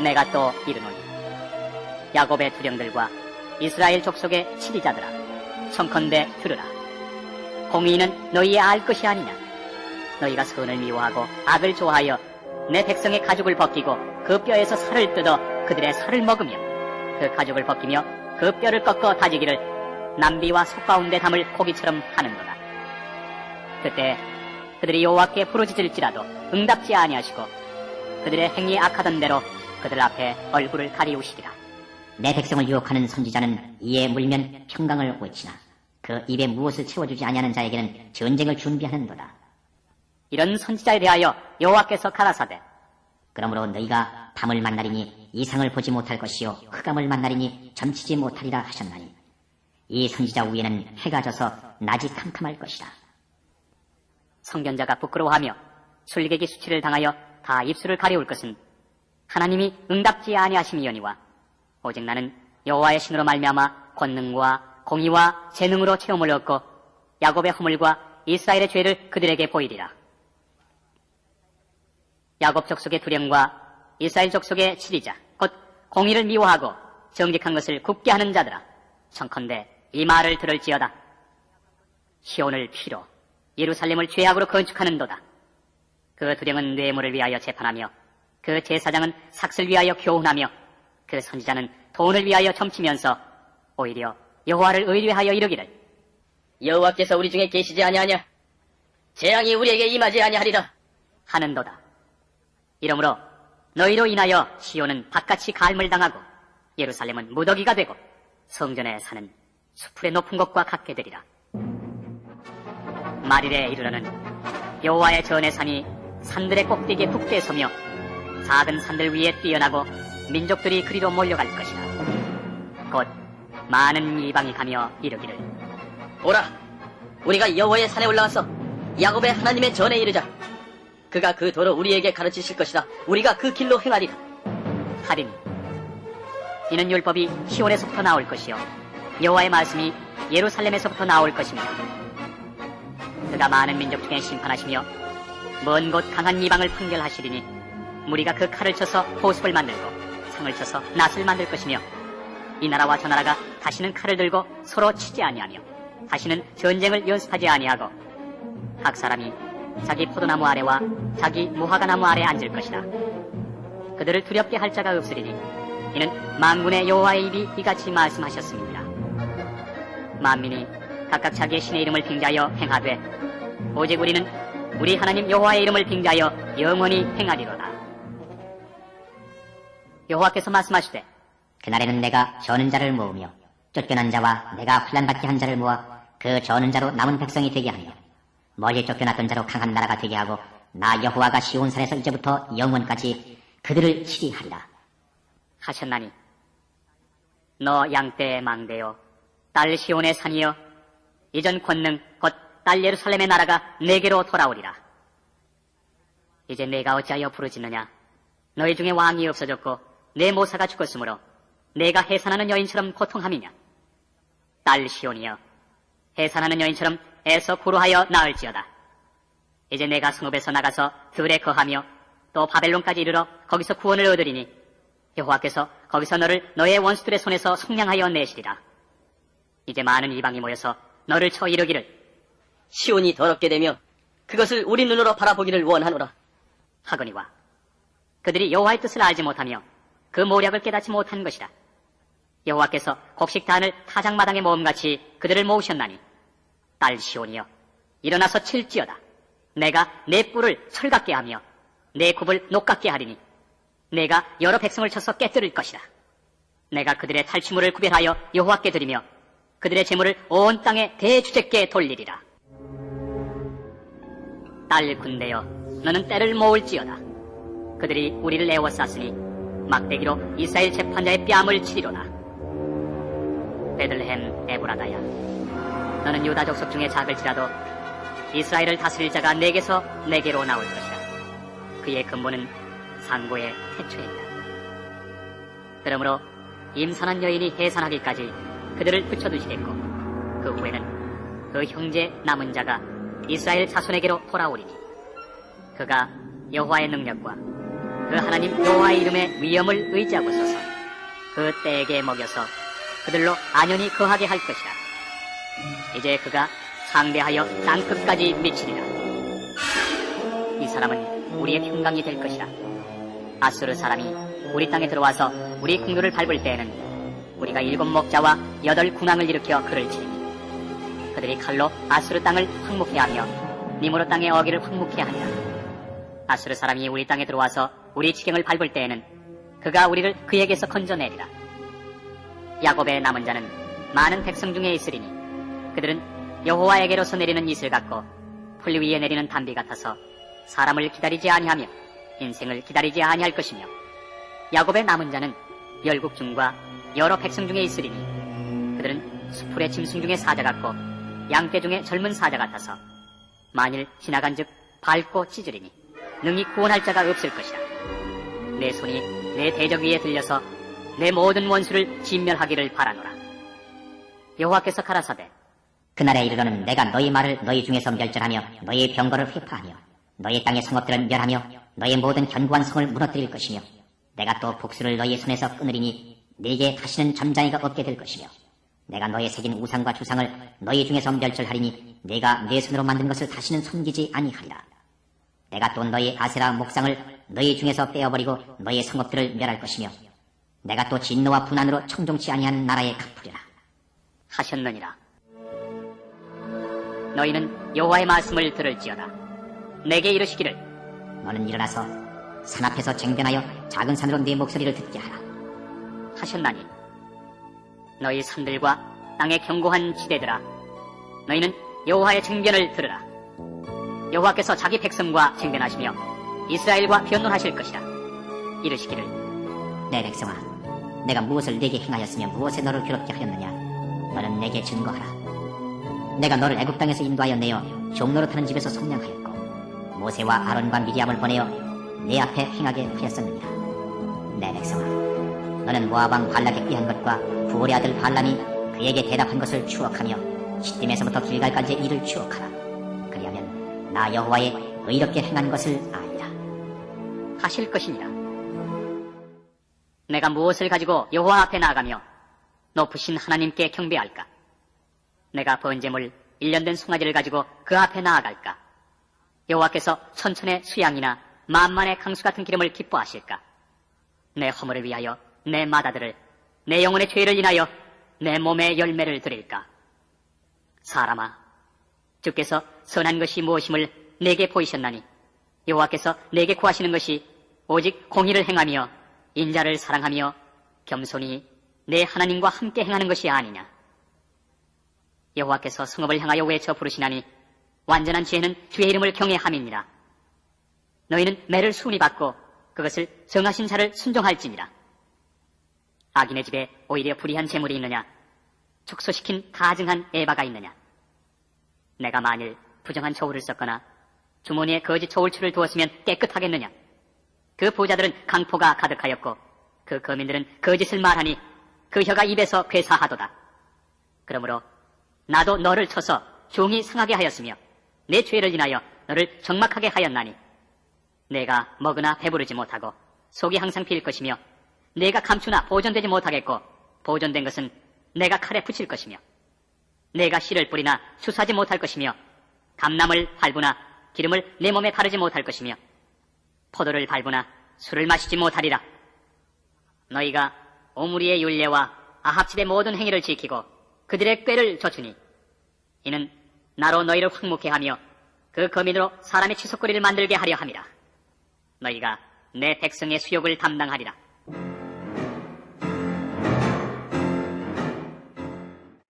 내가 또 이르노니. 야곱의 두령들과 이스라엘 족속의 치리자들아 청컨대 들으라. 공의는 너희의 알 것이 아니냐? 너희가 선을 미워하고 악을 좋아하여 내 백성의 가죽을 벗기고 그 뼈에서 살을 뜯어 그들의 살을 먹으며 그 가죽을 벗기며 그 뼈를 꺾어 다지기를 남비와 속 가운데 담을 고기처럼 하는도다. 그때 그들이 여호와께 부르짖을지라도 응답지 아니하시고 그들의 행위 악하던 대로 그들 앞에 얼굴을 가리우시리라 내 백성을 유혹하는 선지자는 이에 물면 평강을 외치나 그 입에 무엇을 채워주지 아니하는 자에게는 전쟁을 준비하는도다. 이런 선지자에 대하여 여호와께서 가라사대 그러므로 너희가 밤을 만나리니 이상을 보지 못할 것이요 흑암을 만나리니 점치지 못하리라 하셨나니 이 선지자 위에는 해가 져서 낮이 캄캄할 것이다. 성견자가 부끄러워하며 술객이 수치를 당하여 다 입술을 가려울 것은 하나님이 응답지 아니하심이오니와 오직 나는 여호와의 신으로 말미암아 권능과 공의와 재능으로 체험을 얻고 야곱의 허물과 이스라엘의 죄를 그들에게 보이리라. 야곱 족속의 두령과 이스라엘 족속의 치리자 곧 공의를 미워하고 정직한 것을 굽게 하는 자들아 청컨대 이 말을 들을지어다. 시온을 피로 예루살렘을 죄악으로 건축하는도다. 그 두령은 뇌물을 위하여 재판하며 그 제사장은 삭슬 위하여 교훈하며 그 선지자는 돈을 위하여 점치면서 오히려 여호와를 의뢰하여 이르기를 여호와께서 우리 중에 계시지 아니하냐? 재앙이 우리에게 임하지 아니하리라. 하는도다. 이러므로 너희로 인하여 시온은 바깥이 갈물 당하고 예루살렘은 무더기가 되고 성전에 사는 수풀의 높은 곳과 같게 되리라. 말일에 이르러는 여호와의 전의 산이 산들의 꼭대기에 굳게 서며 작은 산들 위에 뛰어나고 민족들이 그리로 몰려갈 것이다. 곧 많은 이방이 가며 이르기를 오라, 우리가 여호와의 산에 올라가서 야곱의 하나님의 전에 이르자. 그가 그 도로 우리에게 가르치실 것이다. 우리가 그 길로 행하리라. 하리니 이는 율법이 시온에서부터 나올 것이요 여호와의 말씀이 예루살렘에서부터 나올 것입니다. 그가 많은 민족 중에 심판하시며 먼 곳 강한 이방을 판결하시리니 무리가 그 칼을 쳐서 보습을 만들고 상을 쳐서 낫을 만들 것이며 이 나라와 저 나라가 다시는 칼을 들고 서로 치지 아니하며 다시는 전쟁을 연습하지 아니하고 각 사람이 자기 포도나무 아래와 자기 무화과나무 아래 앉을 것이다. 그들을 두렵게 할 자가 없으리니 이는 만군의 여호와의 입이 이같이 말씀하셨습니다. 만민이 각각 자기의 신의 이름을 빙자하여 행하되 오직 우리는 우리 하나님 여호와의 이름을 빙자하여 영원히 행하리로다. 여호와께서 말씀하시되 그날에는 내가 저는 자를 모으며 쫓겨난 자와 내가 환란받게 한 자를 모아 그 저는 자로 남은 백성이 되게 하며 멀리 쫓겨났던 자로 강한 나라가 되게 하고 나 여호와가 시온산에서 이제부터 영원까지 그들을 치리하리라. 하셨나니 너 양떼의 망대요 딸 시온의 산이여 이전 권능 곧 딸 예루살렘의 나라가 내게로 돌아오리라 이제 내가 어찌하여 부르짖느냐 너희 중에 왕이 없어졌고 내 모사가 죽었으므로 내가 해산하는 여인처럼 고통함이냐 딸 시온이여 해산하는 여인처럼 애서 구루하여 나을지어다 이제 내가 성읍에서 나가서 들에 거하며 또 바벨론까지 이르러 거기서 구원을 얻으리니 여호와께서 거기서 너를 너의 원수들의 손에서 속량하여 내시리라. 이제 많은 이방이 모여서 너를 쳐 이르기를 시온이 더럽게 되며 그것을 우리 눈으로 바라보기를 원하노라. 하거니와 그들이 여호와의 뜻을 알지 못하며 그 모략을 깨닫지 못한 것이다. 여호와께서 곡식단을 타작마당에 모음같이 그들을 모으셨나니 딸 시온이여 일어나서 칠지어다. 내가 내 뿔을 철같게 하며 내 굽을 녹같게 하리니 내가 여러 백성을 쳐서 깨뜨릴 것이다. 내가 그들의 탈취물을 구별하여 여호와께 드리며 그들의 재물을 온 땅에 대주제께 돌리리라. 딸 군대여, 너는 때를 모을지어다. 그들이 우리를 애워쌌으니 막대기로 이스라엘 재판자의 뺨을 치리로다. 베들레헴 에브라다야, 너는 유다 족속 중에 작을지라도 이스라엘을 다스릴 자가 내게서 내게로 나올 것이다. 그의 근본은 상고의 태초에 있다. 그러므로 임산한 여인이 해산하기까지 그들을 붙여두시겠고 그 후에는 그 형제 남은 자가 이스라엘 자손에게로 돌아오리니 그가 여호와의 능력과 그 하나님 여호와의 이름의 위엄을 의지하고 서서 그 떼에게 먹여서 그들로 안연히 거하게 할 것이라. 이제 그가 상대하여 땅 끝까지 미치리라. 이 사람은 우리의 평강이 될 것이라. 아수르 사람이 우리 땅에 들어와서 우리 국교를 밟을 때에는 우리가 일곱 목자와 여덟 궁왕을 일으켜 그를 치리니 그들이 칼로 아수르 땅을 황묵해 하며 니무로 땅의 어기를 황묵해 하리라. 아수르 사람이 우리 땅에 들어와서 우리 지경을 밟을 때에는 그가 우리를 그에게서 건져내리라. 야곱의 남은 자는 많은 백성 중에 있으리니 그들은 여호와에게로서 내리는 이슬 같고 풀 위에 내리는 담비 같아서 사람을 기다리지 아니하며 인생을 기다리지 아니할 것이며 야곱의 남은 자는 열국 중과 여러 백성 중에 있으리니 그들은 수풀의 짐승 중에 사자 같고 양떼 중에 젊은 사자 같아서 만일 지나간 즉 밟고 찢으리니 능히 구원할 자가 없을 것이라. 내 손이 내 대적 위에 들려서 내 모든 원수를 진멸하기를 바라노라. 여호와께서 가라사대 그날에 이르러는 내가 너희 말을 너희 중에서 멸절하며 너희 병거를 회파하며 너희 땅의 성읍들을 멸하며 너희 모든 견고한 성을 무너뜨릴 것이며 내가 또 복수를 너희 손에서 끊으리니 네게 다시는 점장이가 없게 될 것이며 내가 너의 새긴 우상과 주상을 너희 중에서 멸절하리니 네가 내 손으로 만든 것을 다시는 숨기지 아니하리라 내가 또 너희 아세라 목상을 너희 중에서 떼어버리고 너희 성읍들을 멸할 것이며 내가 또 진노와 분한으로 청종치 아니한 나라에 갚으리라. 하셨느니라. 너희는 여호와의 말씀을 들을지어다. 내게 이르시기를. 너는 일어나서 산 앞에서 쟁변하여 작은 산으로 네 목소리를 듣게 하라. 하셨나니? 너희 산들과 땅의 견고한 지대들아 너희는 여호와의 쟁변을 들으라 여호와께서 자기 백성과 쟁변하시며 이스라엘과 변론하실 것이라 이르시기를 내 백성아, 내가 무엇을 네게 행하였으며 무엇에 너를 괴롭게 하였느냐? 너는 내게 증거하라. 내가 너를 애굽 땅에서 인도하여 내어 종로로 타는 집에서 속량하였고 모세와 아론과 미리암을 보내어 내 앞에 행하게 하였었느니라. 내 백성아, 너는 왕 발락에 꾀한 것과 부올의 아들 발람이 그에게 대답한 것을 추억하며 시딤에서부터 길갈까지의 일을 추억하라. 나 여호와의 의롭게 행한 것을 아리라. 하실 것이니라 내가 무엇을 가지고 여호와 앞에 나아가며 높으신 하나님께 경배할까? 내가 번제물 1년 된 송아지를 가지고 그 앞에 나아갈까? 여호와께서 천천의 수양이나 만만의 강수 같은 기름을 기뻐하실까? 내 허물을 위하여 내 마다들을 내 영혼의 죄를 인하여 내 몸의 열매를 드릴까? 사람아 주께서 선한 것이 무엇임을 내게 보이셨나니? 여호와께서 내게 구하시는 것이 오직 공의를 행하며 인자를 사랑하며 겸손히 내 하나님과 함께 행하는 것이 아니냐? 여호와께서 성읍을 향하여 외쳐 부르시나니 완전한 지혜는 주의 이름을 경외함이니라. 너희는 매를 순위 받고 그것을 정하신 자를 순종할지니라. 악인의 집에 오히려 불의한 재물이 있느냐? 축소시킨 가증한 에바가 있느냐 내가 만일 부정한 저울을 썼거나 주머니에 거짓 저울추를 두었으면 깨끗하겠느냐? 그 부자들은 강포가 가득하였고 그 거민들은 거짓을 말하니 그 혀가 입에서 괴사하도다. 그러므로 나도 너를 쳐서 종이 상하게 하였으며 내 죄를 인하여 너를 적막하게 하였나니 내가 먹으나 배부르지 못하고 속이 항상 빌 것이며 내가 감추나 보존되지 못하겠고 보존된 것은 내가 칼에 붙일 것이며 내가 씨를 뿌리나 추수하지 못할 것이며 감남을 밟으나 기름을 내 몸에 바르지 못할 것이며 포도를 밟으나 술을 마시지 못하리라. 너희가 오므리의 율례와 아합집의 모든 행위를 지키고 그들의 꾀를 좇으니 이는 나로 너희를 황묵해 하며 그 거민으로 사람의 치석거리를 만들게 하려 함이라. 너희가 내 백성의 수욕을 담당하리라